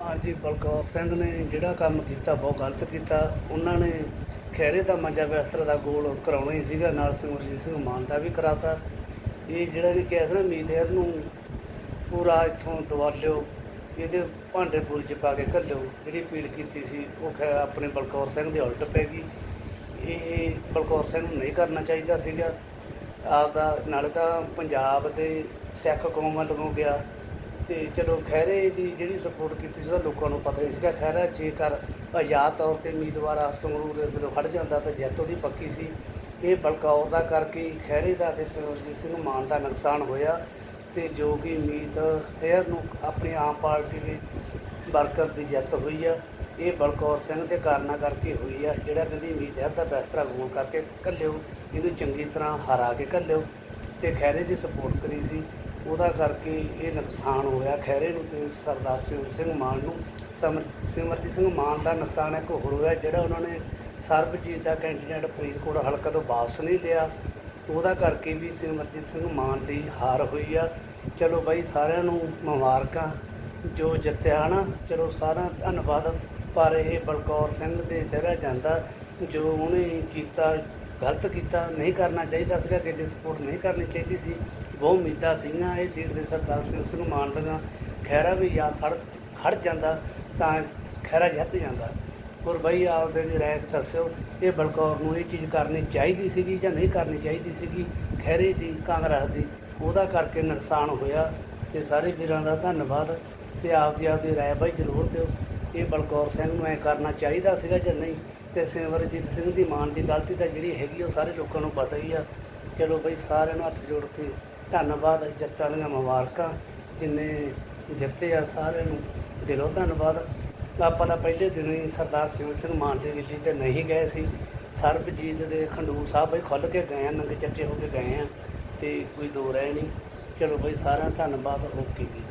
ਹਾਂਜੀ ਬਲਕੌਰ ਸਿੰਘ ਨੇ ਜਿਹੜਾ ਕੰਮ ਕੀਤਾ, ਬਹੁਤ ਗਲਤ ਕੀਤਾ। ਉਹਨਾਂ ਨੇ ਖੈਰੇ ਦਾ ਮੰਜਾ ਬਿਸਤਰਾ ਦਾ ਗੋਲ ਕਰਾਉਣਾ ਹੀ ਸੀਗਾ, ਨਾਲ ਸਿਮਰਜੀਤ ਸਿੰਘ ਮਾਨ ਦਾ ਵੀ ਕਰਾਤਾ। ਇਹ ਜਿਹੜਾ ਵੀ ਕਿਹਾ ਸੀ ਨਾ ਮੀਦੇਰ ਨੂੰ ਪੂਰਾ ਇੱਥੋਂ ਦਵਾ ਲਿਓ, ਇਹਦੇ ਭਾਂਡੇ ਪੂਰੀ ਚ ਪਾ ਕੇ ਘੱਲਿਓ, ਜਿਹੜੀ ਅਪੀਲ ਕੀਤੀ ਸੀ, ਉਹ ਖੈ ਆਪਣੇ ਬਲਕੌਰ ਸਿੰਘ ਦੇ ਉਲਟ ਪੈ ਗਈ। ਇਹ ਬਲਕੌਰ ਸਿੰਘ ਨੂੰ ਨਹੀਂ ਕਰਨਾ ਚਾਹੀਦਾ ਸੀਗਾ। ਆਪਦਾ, ਨਾਲੇ ਤਾਂ ਪੰਜਾਬ ਦੇ ਸਿੱਖ ਕੌਮ ਵੱਲੋਂ ਗਿਆ। ਤੇ ਚਲੋ ਖੈਰੇ ਦੀ ਜਿਹੜੀ ਸਪੋਰਟ ਕੀਤੀ ਸੀ ਉਹਦਾ ਲੋਕਾਂ ਨੂੰ ਪਤਾ ਹੀ ਸੀਗਾ। ਖੈਰਾ ਜੇਕਰ ਆਜ਼ਾਦ ਤੌਰ ਤੇ ਉਮੀਦਵਾਰ ਸੰਗਰੂਰ ਦੇ ਜਦੋਂ ਖੜ ਜਾਂਦਾ ਤਾਂ ਜਿੱਤ ਉਹਦੀ ਪੱਕੀ ਸੀ। ਇਹ ਬਲਕੌਰ ਦਾ ਕਰਕੇ ਹੀ ਖੈਰੇ ਦਾ ਤੇ ਸਿਮਰਜੀਤ ਸਿੰਘ ਮਾਨ ਦਾ ਨੁਕਸਾਨ ਹੋਇਆ ਤੇ ਜੋ ਕਿ ਉਮੀਦ ਹੈਰ ਨੂੰ ਆਪਣੀ ਆਮ ਪਾਰਟੀ ਦੇ ਵਰਕਰ ਦੀ ਜਿੱਤ ਹੋਈ ਆ। ਇਹ ਬਲਕੌਰ ਸਿੰਘ ਦੇ ਕਾਰਨਾਂ ਕਰਕੇ ਹੋਈ ਆ, ਜਿਹੜਾ ਕਹਿੰਦੀ ਉਮੀਦ ਹੈਰ ਦਾ ਬੈਸਤਰਾ ਗੋਲ ਕਰਕੇ ਘੱਲਿਓ, ਇਹਨੂੰ ਚੰਗੀ ਤਰ੍ਹਾਂ ਹਰਾ ਕੇ ਘੱਲਿਓ ਤੇ ਖੈਰੇ ਦੀ ਸਪੋਰਟ ਕਰੀ ਸੀ। ਉਹਦਾ ਕਰਕੇ ਇਹ ਨੁਕਸਾਨ ਹੋਇਆ ਖੈਰੇ ਨੂੰ ਤੇ ਸਰਦਾਰ ਸਿਮਰ ਸਿੰਘ ਮਾਨ ਨੂੰ। ਸਮਰ, ਸਿਮਰਜੀਤ ਸਿੰਘ ਮਾਨ ਦਾ ਨੁਕਸਾਨ ਇੱਕ ਹੋਰ ਹੋਇਆ ਜਿਹੜਾ ਉਹਨਾਂ ਨੇ ਸਰਬਜੀਤ ਦਾ ਕੈਂਡੀਡੇਟ ਫਰੀਦਕੋਟ ਹਲਕਾ ਤੋਂ ਵਾਪਸ ਨਹੀਂ ਲਿਆ। ਉਹਦਾ ਕਰਕੇ ਵੀ ਸਿਮਰਜੀਤ ਸਿੰਘ ਮਾਨ ਦੀ ਹਾਰ ਹੋਈ ਆ। ਚਲੋ ਬਾਈ, ਸਾਰਿਆਂ ਨੂੰ ਮੁਬਾਰਕਾਂ, ਜੋ ਜਿੱਤਿਆ ਨਾ ਚਲੋ ਸਾਰਾ ਧੰਨਵਾਦ। ਪਰ ਇਹ ਬਲਕੌਰ ਸਿੰਘ ਦੇ ਸਿਹਰਾ ਜਾਂਦਾ, ਜੋ ਉਹਨੇ ਕੀਤਾ ਗਲਤ ਕੀਤਾ, ਨਹੀਂ ਕਰਨਾ ਚਾਹੀਦਾ ਸੀਗਾ ਕਿ ਸਪੋਰਟ ਨਹੀਂ ਕਰਨੀ ਚਾਹੀਦੀ ਸੀ। ਬਹੁ ਉਮੀਦਾਂ ਸੀਗੀਆਂ, ਇਹ ਸੀਟ ਦੇ ਸਰਦਾਰ ਸਿੰਘ ਸਿੰਘ ਮਾਨ ਖੈਰਾ ਵੀ ਯਾਦ ਖੜ ਖੜ ਜਾਂਦਾ, ਤਾਂ ਖੈਰਾ ਜਿੱਤ ਜਾਂਦਾ। ਹੋਰ ਬਈ, ਆਪਦੇ ਦੀ ਰਾਇ ਦੱਸਿਓ, ਇਹ ਬਲਕੌਰ ਨੂੰ ਇਹ ਚੀਜ਼ ਕਰਨੀ ਚਾਹੀਦੀ ਸੀਗੀ ਜਾਂ ਨਹੀਂ ਕਰਨੀ ਚਾਹੀਦੀ ਸੀਗੀ? ਖੈਰੇ ਦੀ, ਕਾਂਗਰਸ ਦੀ, ਉਹਦਾ ਕਰਕੇ ਨੁਕਸਾਨ ਹੋਇਆ। ਤੇ ਸਾਰੇ ਵੀਰਾਂ ਦਾ ਧੰਨਵਾਦ, ਤੇ ਆਪ ਜੀ ਆਪਦੀ ਰਾਏ ਬਾਈ ਜ਼ਰੂਰ ਦਿਓ। ਇਹ ਬਲਕੌਰ ਸਿੰਘ ਨੂੰ ਐ ਕਰਨਾ ਚਾਹੀਦਾ ਸੀਗਾ ਜਾਂ ਨਹੀਂ? ਤੇ ਸਿਮਰਜੀਤ ਸਿੰਘ ਦੀ ਮਾਨ ਦੀ ਗਲਤੀ ਤਾਂ ਜਿਹੜੀ ਹੈਗੀ ਉਹ ਸਾਰੇ ਲੋਕਾਂ ਨੂੰ ਪਤਾ ਹੀ ਆ। ਚਲੋ ਬਈ ਸਾਰਿਆਂ ਨੂੰ ਹੱਥ ਜੋੜ ਕੇ ਧੰਨਵਾਦ ਜੱਤਾਂ ਦੀਆਂ ਮੁਬਾਰਕਾਂ ਜਿੰਨੇ ਜਿੱਤੇ ਆ, ਸਾਰਿਆਂ ਨੂੰ ਦਿਲੋਂ ਧੰਨਵਾਦ। ਆਪਾਂ ਤਾਂ ਪਹਿਲੇ ਦਿਨ ਹੀ ਸਰਦਾਰ ਸਿੰਘ ਸਿੰਘ ਮਾਨ ਦੀ ਦਿੱਲੀ ਤੇ ਨਹੀਂ ਗਏ ਸੀ। ਸਰਬਜੀਤ ਦੇ ਖੰਡੂਰ ਸਾਹਿਬ ਬਈ ਖੁੱਲ ਕੇ ਗਏ ਆ, ਨੰਗੇ ਚੱਟੇ ਹੋ ਕੇ ਗਏ ਆ ਤੇ ਕੋਈ ਦੋ ਰਹਿ ਨਹੀਂ। ਚਲੋ ਬਈ ਸਾਰਿਆਂ ਦਾ ਧੰਨਵਾਦ, ਓਕੇ ਜੀ।